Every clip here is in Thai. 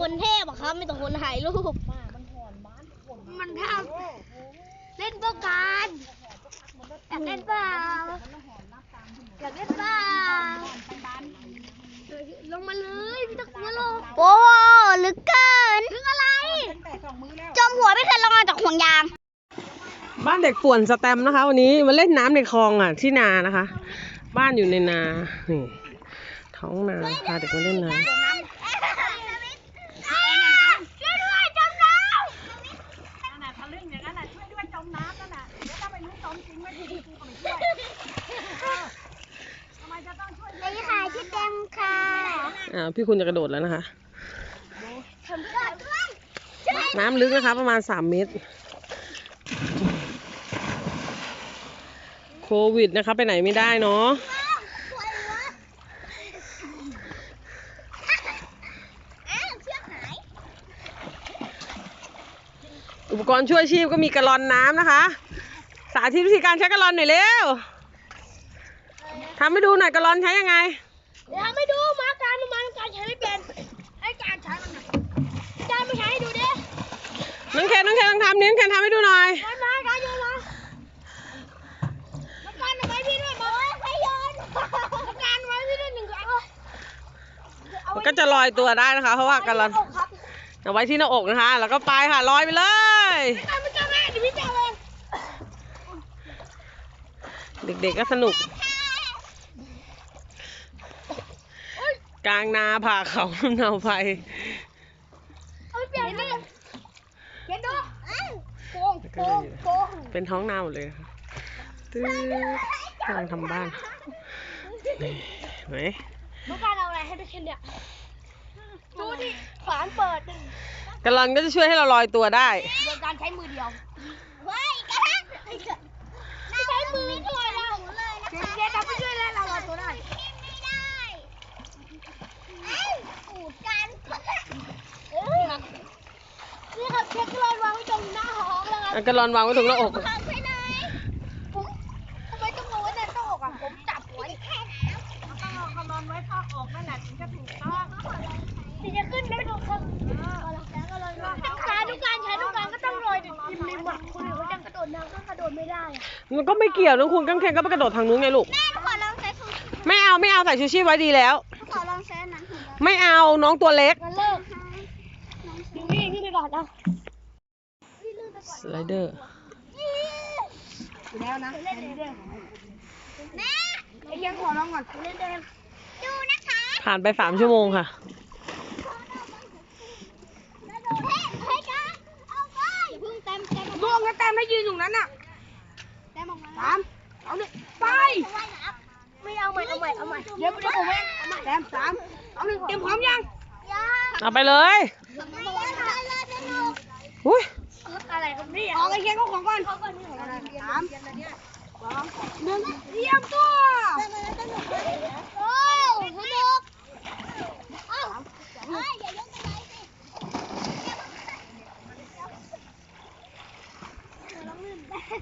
คนเทพอะครับมีแต่คนถ่ายรูปมันทำเล่นเพื่อการอยากเล่นเปล่าอยากเล่นเปล่าลงมาเลยพี่ตะกัวลงโอ้ลึกเกินลึกอะไรจมหัวไม่เคยลงมาจากห่วงยาง บ้านเด็กป่วนสแตมนะคะ วันนี้มาเล่นน้ำในคลองอะที่นานะคะ บ้านอยู่ในนาท้องนาพาเด็กมาเล่นน้ช่วยด้วยจมน้ำนี่ค่ะชื่อเต็มค่ะำ อ่าพี่คุณจะกระโดดแล้วนะคะทำเพื่อด้วยน้ำลึกนะคะประมาณสามเมตร โควิดนะคะไปไหนไม่ได้เนาะอ้าวเชือกหายอุปกรณ์ช่วยชีพก็มีกระลอนน้ำนะคะ สาธิตวิธีการใช้กระลอนหน่อยเร็วทำให้ดูหน่อยกระลอนใช้ยังไง เดี๋ยวทำให้ดูมาการมันการใช้ไม่เป็นให้การใช้มันหน่อยการไม่ใช้ให้ดูดิ น้องเคนน้อง เนต้องทำนิ้วเคนทำให้ดูหน่อยกามาการโยนมามาการเอาไว้พี่ด้วยมาให้โยนมาการไว้พี่ด้วยหนึ่งอันมันก็จะลอยตัวได้นะคะ เพราะว่ากระลอนครับเอาไว้ที่หน้าอกนะคะ แล้วก็ไปค่ะลอยไปเลยการไม่เจ้าแม่เดี๋ยวพี่เจอเลยเด็กๆก็สนุก กลางนาผ่าเขาเนาไฟ เอาไปเปลี่ยนเลยเปลี่ยนดูโกงโกงโกงเป็นท้องนาหมดเลยค่ะตื้อกำลังทำบ้านนี่เห็นไหมมาการเอาอะไรให้ด้วยเช่นเนี่ยดูดิฝานเปิดกระลอนก็จะช่วยให้เราลอยตัวได้โดยการใช้มือเดียวเฮ้ยกระทั่งไม่ใช้มือช่วยเราเลยนะคะเจ๊ทำไม่ช่วยแล้วเราลอยตัวได้ไม่ได้เอ้ยอูดการเอ้ยนี่ครับเช็คลอยวางไว้ตรงหน้าห้องแล้วครับ เอากระลอนวางไว้ตรงหน้าอก ทำไปไหนผมทำไมต้องเอาไว้ในหน้าอกอะ ผมจับไว้แค่น้ำต้องเอาคำนอนไว้ข้างอกนั่นแหละถึงจะถูกต้องถึงจะขึ้นได้ถูกครับทุกการทุกการใช้ทุกการก็ต้องลอยริมริมอะคนอื่นเขาจะกระโดดน้ำก็กระโดดไม่ได้อะมันก็ไม่เกี่ยวน้องคุณกังเคนก็ไปกระโดดทางนู้นไงลูก แม่ขอลองใช้ถุงไม่เอาไม่เอาใส่ชูชีพไว้ดีแล้วขอลองใช้หนังถุงไม่เอาน้องตัวเล็กกันเลิกดูวิ่งขึ้นไปก่อนนะ สไลเดอร์แล้วนะเล่นเด้งแม่ไอ้ยังขอลองก่อนเล่นเด้งดูนะคะผ่านไปสามชั่วโมงค่ะเฮ้ยเฮ้ยจ้าเอาไปอย่าเพิ่งเต็มเต็มล่วงแล้วแต้มให้ยืนอยู่นั้นน่ะเต็มออกมาสามเอาเลยไปไม่เอาใหม่เอาใหม่เอาใหม่เดี๋ยวเดี๋ยวผมเองแต้มสามเอาหนึ่งเตรียมพร้อมยังยังเอาไปเลยามสองหนึ่งเตรียมตัวโอ้สนุกเอ้าเฮ้ยอย่ายกไปเลยสิ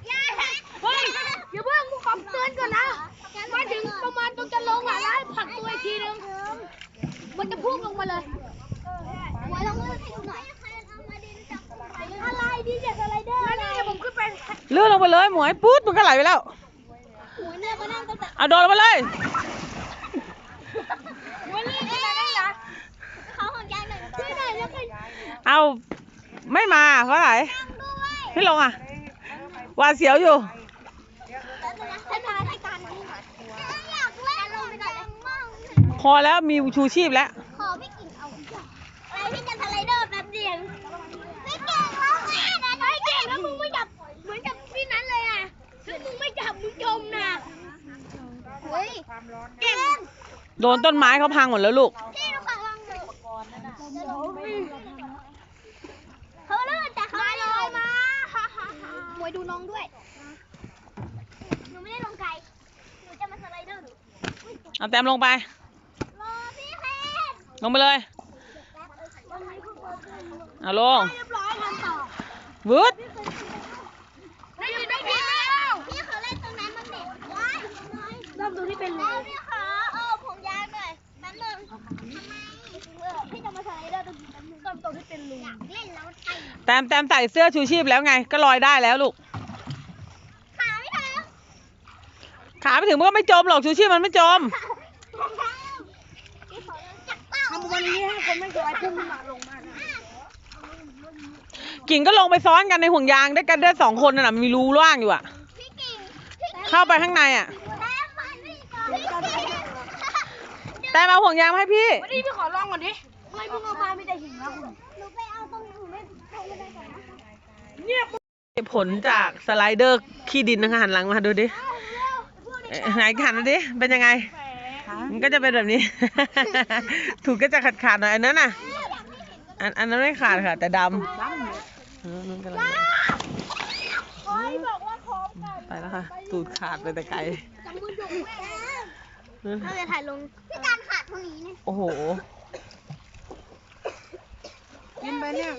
อย่าเฮ้ยอย่าเพิ่งกูขอเตือนก่อนนะ มาถึงประมาณตรงจะลงอะแล้วให้ผลักตัวอีกทีนึง มันจะพุ่งลงมาเลย หัวลงมือให้ดูหน่อยอะไรดีเจ็ดอะไรเด้อ แล้วนี่ผมขึ้นไป เลื่อนลง ไปเลยหมวยปุ๊ดมันก็ไหลไปแล้วหัวเนี่ยมานั่งตั้งแต่เอาโดดลงไปเลยวันนี้ขึ้นมาได้เหรอเขาของยายหน่อยช่วยหน่อยแล้วกันเอาไม่มาเพราะอะไรนั่งด้วยไม่ลงอะหวาดเสียวอยู่ให้มาให้การนี้อยากเล่นลงไปก่อนเลยมั่งพอแล้วมีชูชีพแล้วขอพี่กิ่งเอาอะไรพี่จะสไลเดอร์แป๊บเดียวไม่เก่งแล้วแม่นะไม่เก่งแล้วมึงไม่จับเหมือนกับพี่นั้นเลยอะแล้วมึงไม่จับมึงจมนะเฮ้ยเก่ง โดนต้นไม้เขาพังหมดแล้วลูก พี่ต้องฟังวังเลยเขาเลื่อนแต่เขาไม่ลอยมาฮ่าฮ่าฮ่ามวยดูน้องด้วย หนูไม่ได้ลงไกล หนูจะมาสไลเดอร์ดูเอาแต้มลงไป รอพี่แคนลงไปเลย เอาลงเรียบร้อยทำต่อวืดได้ยินได้ยินแล้วพี่เขาเล่นตรงนั้นมันเด็กว้ายเริ่มดูที่เป็นแล้วพี่ขาเอาผมยางหน่อยแป๊บนึงทำไมพี่จะมาสไลเดอร์ตรงนี้แป๊บนึงก่อน มตรงที่ เป็นรูอยากเล่นแล้วไทยแตมแตมใส่เสื้อชูชีพแล้วไง ก็ลอยได้แล้วลูก ขาไม่ถึงขาไม่ถึงมันก็ไม่จมหรอกชูชีพมันไม่จมทำวันนี้ให้คนไม่เคยพุ่งขึ้นมาลงมานะกิ่งก็ลงไปซ้อนกันในห่วงยางด้วยกันด้วยสองคนน่ะมีรูว่างอยู่อะพี่กิ่งพี่กิ่งเข้าไปข้างในอะแต้มฟันพี่ก่อนพี่กิ่งแต่มาห่วงยางมาให้พี่ วันนี้พี่ขอลองก่อนดิทำไมมึงเอามาไม่ได้หินวะคุณหนูไปเอา ผลจากสไลเดอร์ขี้ดินนะคะหันหลังมาดูดิเอ่อไหนหันมาดิเป็นยังไง มันก็จะเป็นแบบนี้ ถูกก็จะขาดขาดๆหน่อยอันนั้นน่ะอันอันนั้นไม่ขาดค่ะ แต่ดำเออมันกำลังโอ้ยบอกว่าพร้อมกันไปแล้วค่ะ ตูดขาดไปแต่ไกลจับมือจุกแม่เราจะถ่ายลงพี่การขาดตรงนี้เนี่ยโอ้โหกินไปเนี่ย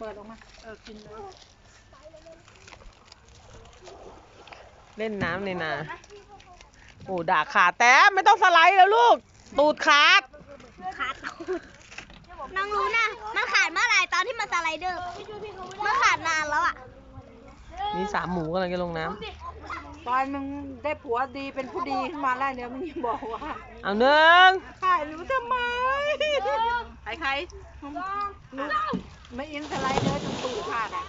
เท่าเดิมแล้วเปิดออกมา เออ กินเลยเล่นน้ำในนา โอ้ด่าขาดแต่ไม่ต้องสไลด์แล้วลูก ตูดขาด ขาดน้องรู้นะ มันขาดเมื่อไหร่ตอนที่มันสไลเดอร์ มันขาดนานแล้วอะ นี่สามหมูกำลังจะลงน้ตอนมึงได้ผัวดีเป็นผู้ดีขึ้นมาแล้วเดี๋ยวมึงยังบอกว่าำเอาหนึ่ง ถ่ายหนูทำไมใครใครหนู ไม่อินสไลด์เลยตรงตู่ค่ะนะ